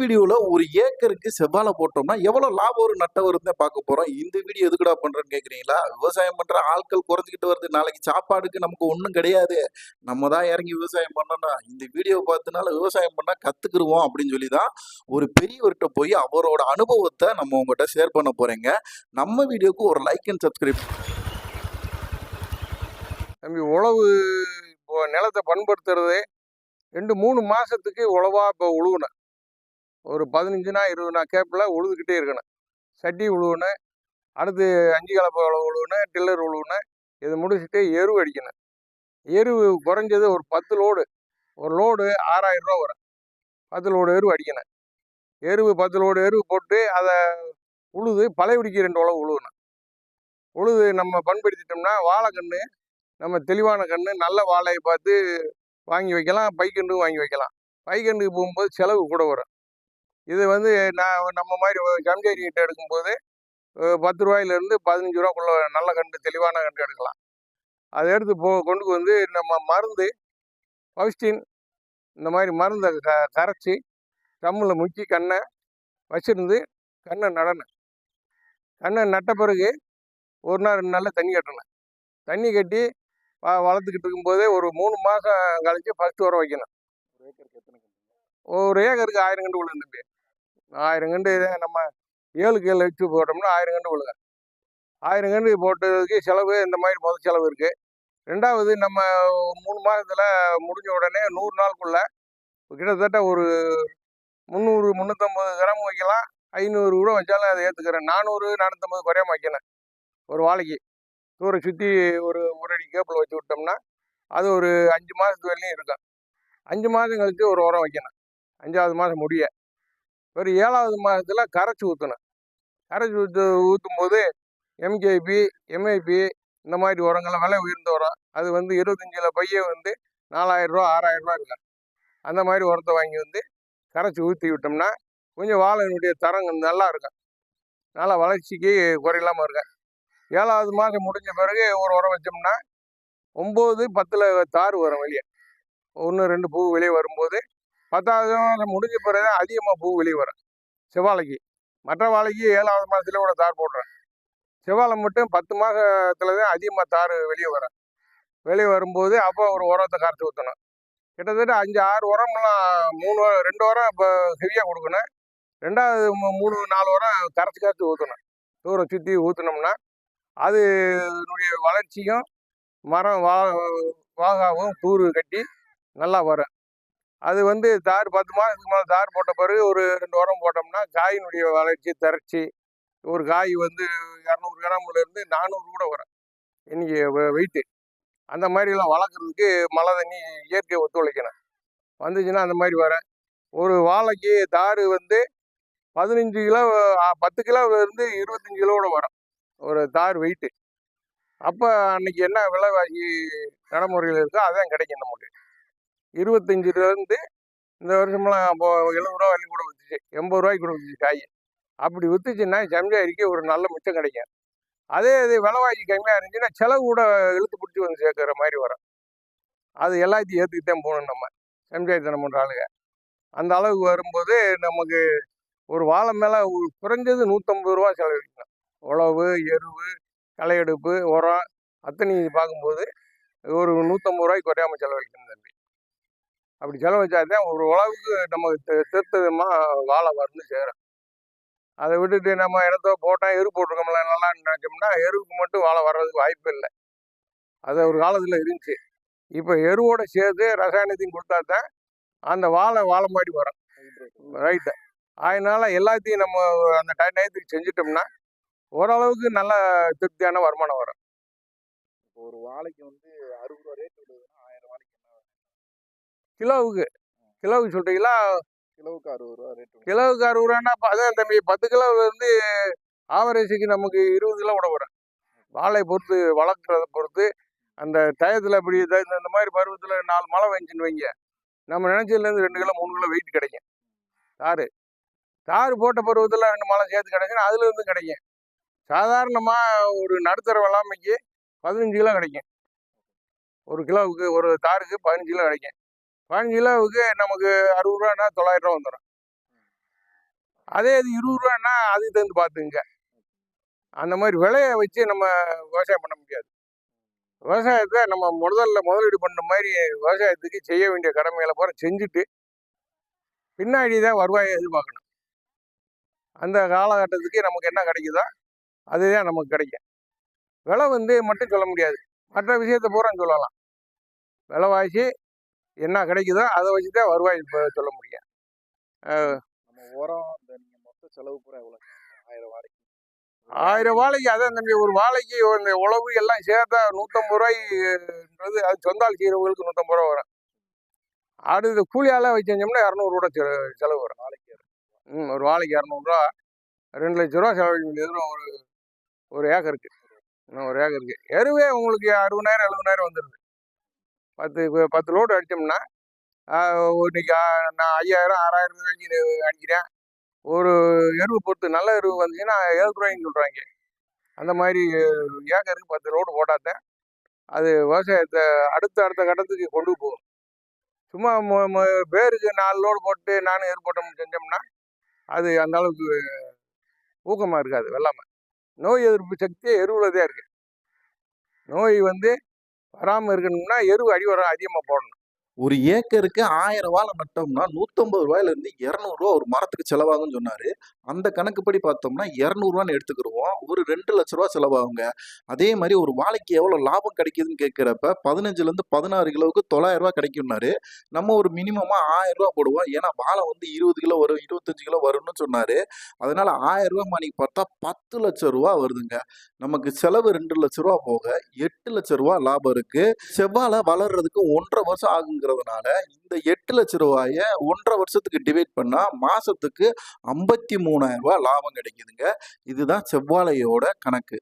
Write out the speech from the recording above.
வீடியோவில் ஒரு ஏக்கருக்கு செவ்வாழை போட்டோம்னா எவ்வளோ லாபம் ஒரு நட்ட வருதுன்னு பார்க்க போகிறோம் இந்த வீடியோ எதுக்குடா பண்ணுறேன்னு கேட்குறீங்களா விவசாயம் பண்ணுற ஆட்கள் குறைஞ்சிக்கிட்டு வருது. நாளைக்கு சாப்பாடுக்கு நமக்கு ஒன்றும் கிடையாது. நம்ம தான் இறங்கி விவசாயம் பண்ணணும். இந்த வீடியோ பார்த்தனால விவசாயம் பண்ணால் கற்றுக்குருவோம் அப்படின்னு சொல்லி தான் ஒரு பெரியவர்கிட்ட போய் அவரோட அனுபவத்தை நம்ம உங்கள்கிட்ட ஷேர் பண்ண போகிறேங்க நம்ம வீடியோக்கு ஒரு லைக் அண்ட் சப்ஸ்கிரைப் தம்பி உழவு இப்போ நிலத்தை பண்படுத்துறது. ரெண்டு மூணு மாதத்துக்கு உழவா இப்போ உழுவுனேன் ஒரு பதினஞ்சுனா இருபதுனா கேப்பில் உழுதுகிட்டே இருக்கணும். சட்டி உழுவணும். அடுத்து அஞ்சு கலப்பை உழவு டில்லர் உழுவுனேன் இது முடிச்சுட்டு எரு அடிக்கணும். எரு குறைஞ்சது ஒரு பத்து லோடு. ஒரு லோடு ஆறாயிரம் ரூபா வரும். பத்து லோடு எரு அடிக்கணும். எருவு பத்து லோடு எருவு போட்டு அதை உழுது பழையபடிக்கு ரெண்டு உழவு உழுவணும். உழுது நம்ம பண்படுத்திட்டோம்னா வாழைக்கன்று நம்ம தெளிவான கன்று நல்ல வாழையை பார்த்து வாங்கி வைக்கலாம். பைக்கன்று வாங்கி வைக்கலாம். பைக்கன்றுக்கு போகும்போது செலவு கூட வரும். இது வந்து நான் நம்ம மாதிரி ஜம்ஜேரி கிட்ட எடுக்கும்போது பத்து ரூபாயிலேருந்து பதினஞ்சு ரூபாக்குள்ள நல்ல கன்று தெளிவான கன்று எடுக்கலாம். அதை எடுத்து போ கொண்டு வந்து நம்ம மருந்து பவுஸ்டின் இந்த மாதிரி மருந்தை க கரைச்சி ட்ரம்மில் முக்கி கண்ணை வச்சிருந்து கண்ணை நடணும். கண்ணை நட்ட பிறகு ஒரு நாள் ரெண்டு நாளில் தண்ணி கட்டணும். தண்ணி கட்டி வளர்த்துக்கிட்டு இருக்கும்போதே ஒரு மூணு மாதம் கழிச்சு ஃபஸ்ட்டு உரம் வைக்கணும். ஒரு ஏக்கருக்கு ஆயிரம் கண்டு விழுங்க தம்பி. ஆயிரம் கண்டு இதை நம்ம ஏழுக்கு ஏழு வச்சு போட்டோம்னா ஆயிரம் கண்டு விழுங்க ஆயிரம் கண்டு போட்டதுக்கு செலவு இந்த மாதிரி முதல் செலவு இருக்குது ரெண்டாவது நம்ம மூணு மாதத்தில் முடிஞ்ச உடனே நூறு நாளுக்குள்ளே கிட்டத்தட்ட ஒரு முந்நூறு முந்நூற்றம்பது கிராம் வைக்கலாம். ஐநூறு கூட வச்சாலும் அதை ஏற்றுக்கிறேன் நானூறு நானூற்றம்பது குறையாம வைக்கணும். ஒரு வாழைக்கு. தூரை சுற்றி ஒரு ஒரு அடி கேப்பில் வச்சு விட்டோம்னா அது ஒரு அஞ்சு மாதத்து வரலையும் இருக்கும். அஞ்சு மாதம் கழித்து ஒரு உரம் வைக்கணும். அஞ்சாவது மாதம் முடிய. ஒரு ஏழாவது மாதத்தில் கரைச்சி ஊற்றணும் கரைச்சி ஊற்று ஊற்றும் போது எம்கேபி எம்ஐபி இந்த மாதிரி உரங்கள்லாம் விலை உயர்ந்து உரம் அது வந்து இருபத்தஞ்சில் பைய வந்து நாலாயிரரூவா ஆறாயிரரூவா இருக்கும் அந்த மாதிரி உரத்தை வாங்கி வந்து கரைச்சி ஊற்றி விட்டோம்னா கொஞ்சம் வாழையினுடைய தரம் நல்லா இருக்கும். நல்லா வளர்ச்சிக்கு குறையில்லாமல் இருக்கும். ஏழாவது மாதம் முடிஞ்ச பிறகு ஒரு உரம் வச்சோம்னா ஒம்பது பத்தில் தார் வரும் வெளியே. ஒன்று ரெண்டு பூ வெளியே வரும்போது பத்தாவது மாதம் முடிஞ்ச பிறகு தான் அதிகமாக பூ வெளியே வரும். செவ்வாழைக்கு. மற்ற வாழைக்கு ஏழாவது மாதத்துல கூட தார் போடுறேன். செவ்வாழை மட்டும் பத்து மாதத்துல தான் அதிகமாக தார் வெளியே வரும். வெளியே வரும்போது அப்போ ஒரு உரத்தை கரைச்சி ஊற்றணும் கிட்டத்தட்ட அஞ்சு ஆறு உரம்லாம் மூணு ரெண்டு உரம் இப்போ ஹெவியாக கொடுக்கணும். ரெண்டாவது மூணு நாலு உரம் கரைச்சி கரைச்சி ஊற்றணும் தூரம் சுற்றி ஊற்றினோம்னா அது வளர்ச்சியும் மரம் வா வாகாவும் தூர் கட்டி நல்லா வரும். அது வந்து தார் பத்து மாதத்துக்கு மேலே தார் போட்ட பிறகு ஒரு ரெண்டு உரம் போட்டோம்னா காயினுடைய வளர்ச்சி திறச்சி ஒரு காய் வந்து இரநூறு கிராம்லேருந்து நானூறு கூட வரும். இன்றைக்கி வெயிட்டு. அந்த மாதிரிலாம் வளர்க்குறதுக்கு மழை தண்ணி இயற்கை ஒத்துழைக்கணும். வந்துச்சுன்னா அந்த மாதிரி வரேன் ஒரு வாழைக்கு தார் வந்து பதினஞ்சு கிலோ பத்து கிலோலேருந்து இருபத்தஞ்சி கிலோவோட வரும். ஒரு தார் வெயிட்டு. அப்போ அன்னைக்கு என்ன விலைவாசி நடைமுறையில் இருக்கோ அதான் கிடைக்கும் நமக்கு இருபத்தஞ்சிலேருந்து இந்த வருஷமெல்லாம் இப்போ எழுபது ரூபா வரைக்கும் கூட விற்றுச்சு எண்பது ரூபாய்க்கு கூட விற்றுச்சு காய். அப்படி விற்றுச்சுன்னா ஜம்ஜாரிக்கு ஒரு நல்ல மிச்சம் கிடைக்கும். அதே இது விலைவாசி கம்மியாக இருந்துச்சுன்னா செலவு கூட இழுத்து பிடிச்சி வந்து சேர்க்குற மாதிரி வரும். அது எல்லாத்தையும் ஏற்றுக்கிட்டு தான் போகணும் நம்ம சம்ஜாயத்தனம் பண்ணுற ஆளுங்க. அந்த அளவுக்கு வரும்போது நமக்கு ஒரு வாழை மேலே குறைஞ்சது நூற்றம்பது ரூபா செலவழிக்கணும். உழவு எருவு களையெடுப்பு உரம் அத்தனை பார்க்கும்போது ஒரு நூற்றம்பது ரூபாய்க்கு குறையாம செலவழிக்கணும் தம்பி. அப்படி செலவழிச்சாதான் ஒரு உழவுக்கு நம்ம திருத்தமாக வாழை வரணும் சேரும் அதை விட்டுட்டு நம்ம இடத்த போட்டால் எரு போட்டிருக்கோம்ல நல்லா நினச்சோம்னா எருவுக்கு மட்டும் வாழை வர்றதுக்கு வாய்ப்பு இல்லை. அது ஒரு காலத்தில் இருந்துச்சு. இப்போ எருவோட சேர்த்து ரசாயனத்தையும் கொடுத்தா தான் அந்த வாழை வாழை மாடி வரும். ரைட்டு அதனால எல்லாத்தையும் நம்ம அந்த டை- டயத்துக்கு செஞ்சிட்டோம்னா ஓரளவுக்கு நல்ல திருப்தியான வருமானம் வரும். ஒரு வாழைக்கு வந்து அறுபது ரூபா ரேட் விழுதுன்னா ஆயிரம் வாழைக்கு என்ன கிலோவுக்கு. கிலோவுக்கு சொல்றீங்களா? கிலோவுக்கு அறுபது ரூபா ரேட் கிலோவுக்கு அறுபது ரூபான்னா அதான் தம்பி பத்து கிலோவுல இருந்து ஆவரேஜுக்கு நமக்கு இருபது கிலோ கூட வரும். வாழை பொறுத்து வளர்க்குறத பொறுத்து அந்த டயத்தில் இப்படி இத- இந்த மாதிரி பருவத்தில் நாலு மழை வெஞ்சுன்னு வைங்க. நம்ம நினைச்சதுலேருந்து ரெண்டு கிலோ மூணு கிலோ வெயிட் கிடைக்கும். தார் தார் போட்ட பருவத்தில் ரெண்டு மழை சேர்த்து கிடைச்சுன்னா அதுலேருந்து கிடைக்கும். சாதாரணமாக ஒரு நடுத்தர வெள்ளாமைக்கு பதினஞ்சு கிலோ கிடைக்கும். ஒரு கிலோவுக்கு ஒரு தாருக்கு பதினஞ்சு கிலோ கிடைக்கும். பதினஞ்சு கிலோவுக்கு நமக்கு அறுபது ரூபான்னா தொள்ளாயிரம் ரூபா வந்துடும் அதே இது இருபது ரூபான்னா அதுக்கு தகுந்து பார்த்துங்க அந்த மாதிரி விலையை வச்சு நம்ம விவசாயம் பண்ண முடியாது. விவசாயத்தை நம்ம முதல்ல முதலீடு பண்ண மாதிரி விவசாயத்துக்கு செய்ய வேண்டிய கடமைகளை பூரா செஞ்சுட்டு பின்னாடி தான் வருவாயை எதிர்பார்க்கணும். அந்த காலகட்டத்துக்கு நமக்கு என்ன கிடைக்குதோ அதுதான் நமக்கு கிடைக்கும் விலை வந்து மட்டும் சொல்ல முடியாது. மற்ற விஷயத்தை பூரா சொல்லலாம். விலைவாசி என்ன கிடைக்குதோ அதை வச்சு தான் வருவாய் இப்ப சொல்ல முடியும் நம்ம உரம் மொத்த செலவு பூரா எவ்வளவு ஆயிரம் வாடகை ஆயிரம் வாழைக்கு அதான் தம்பி ஒரு வாழைக்கு இந்த உழவு எல்லாம் சேர்த்தா நூற்றம்பது ரூபாய்ன்றது அது சொந்தால் செய்கிறவங்களுக்கு நூற்றம்பது ரூபா வரும். அடுத்து கூலி ஆளாக வச்சு செஞ்சோம்னா இரநூறுவா செலவு வரும். நாளைக்கு ம் ஒரு வாழைக்கு இரநூறுவா ரெண்டு லட்ச ரூபா செலவழிக்க முடியாது ஒரு ஒரு ஏக்கருக்கு. இன்னும் ஒரு ஏக்கருக்கு. எருவே உங்களுக்கு அறுபதாயிரம் எழுபதாயிரம் வந்துடுது பத்து இப்போ பத்து லோடு அடித்தோம்னா இன்னைக்கு நான் ஐயாயிரம் ஆறாயிரம் ரூபாய்க்கு அடிக்கிறேன். ஒரு எருவு பொறுத்து நல்ல எருவு வந்துச்சுன்னா ஏழு ரூபாய்ன்னு சொல்கிறாங்க அந்த மாதிரி ஏக்கருக்கு பத்து லோடு போட்டாதான் அது விவசாயத்தை அடுத்த அடுத்த கட்டத்துக்கு கொண்டு போகும். சும்மா மொ- பேருக்கு நாலு லோடு போட்டு நானும் எரு செஞ்சோம்னா அது அந்த அளவுக்கு ஊக்கமாக இருக்காது வெள்ளாமை. நோய் எதிர்ப்பு சக்தி எருவில் தான் இருக்குது நோய் வந்து வராமல் இருக்கணும்னா எருவு அடி உரம் அதிகமாக போடணும். ஒரு ஏக்கருக்கு ஆயிரம் வாழை நட்டோம்னா நூத்தம்பது ரூபாயில இருந்து ஒரு மரத்துக்கு செலவாகும்னு சொன்னாரு. அந்த கணக்குப்படி பார்த்தோம்னா இரநூறுவான்னு எடுத்துக்கிடுவோம் ஒரு ரெண்டு லட்ச ரூபா செலவாகுங்க. அதே மாதிரி ஒரு வாழைக்கு எவ்வளவு லாபம் கிடைக்குதுன்னு கேட்கிறப்ப பதினஞ்சுல இருந்து பதினாறு கிலோவுக்கு தொள்ளாயிரம் ரூபாய் கிடைக்கும்னாரு நம்ம ஒரு மினிமமா ஆயிரம் ரூபாய் போடுவோம். ஏன்னா வாழை வந்து இருபது கிலோ வரும் இருபத்தஞ்சு கிலோ வரும்னு சொன்னாரு. அதனால ஆயிரம் ரூபாய் மணிக்கு பார்த்தா பத்து லட்சம் ரூபா வருதுங்க. நமக்கு செலவு ரெண்டு லட்ச ரூபா போக எட்டு லட்ச ரூபா லாபம் இருக்கு. செவ்வாழை வளர்றதுக்கு ஒன்றரை வருஷம் ஆகுங்கிறதுனால இந்த எட்டு லட்ச ரூபாய ஒன்றரை வருஷத்துக்கு டிவைட் பண்ணா மாசத்துக்கு ஐம்பத்தி மூணாயிரம் ரூபாய் லாபம் கிடைக்குதுங்க. இதுதான் செவ்வாழையோட கணக்கு.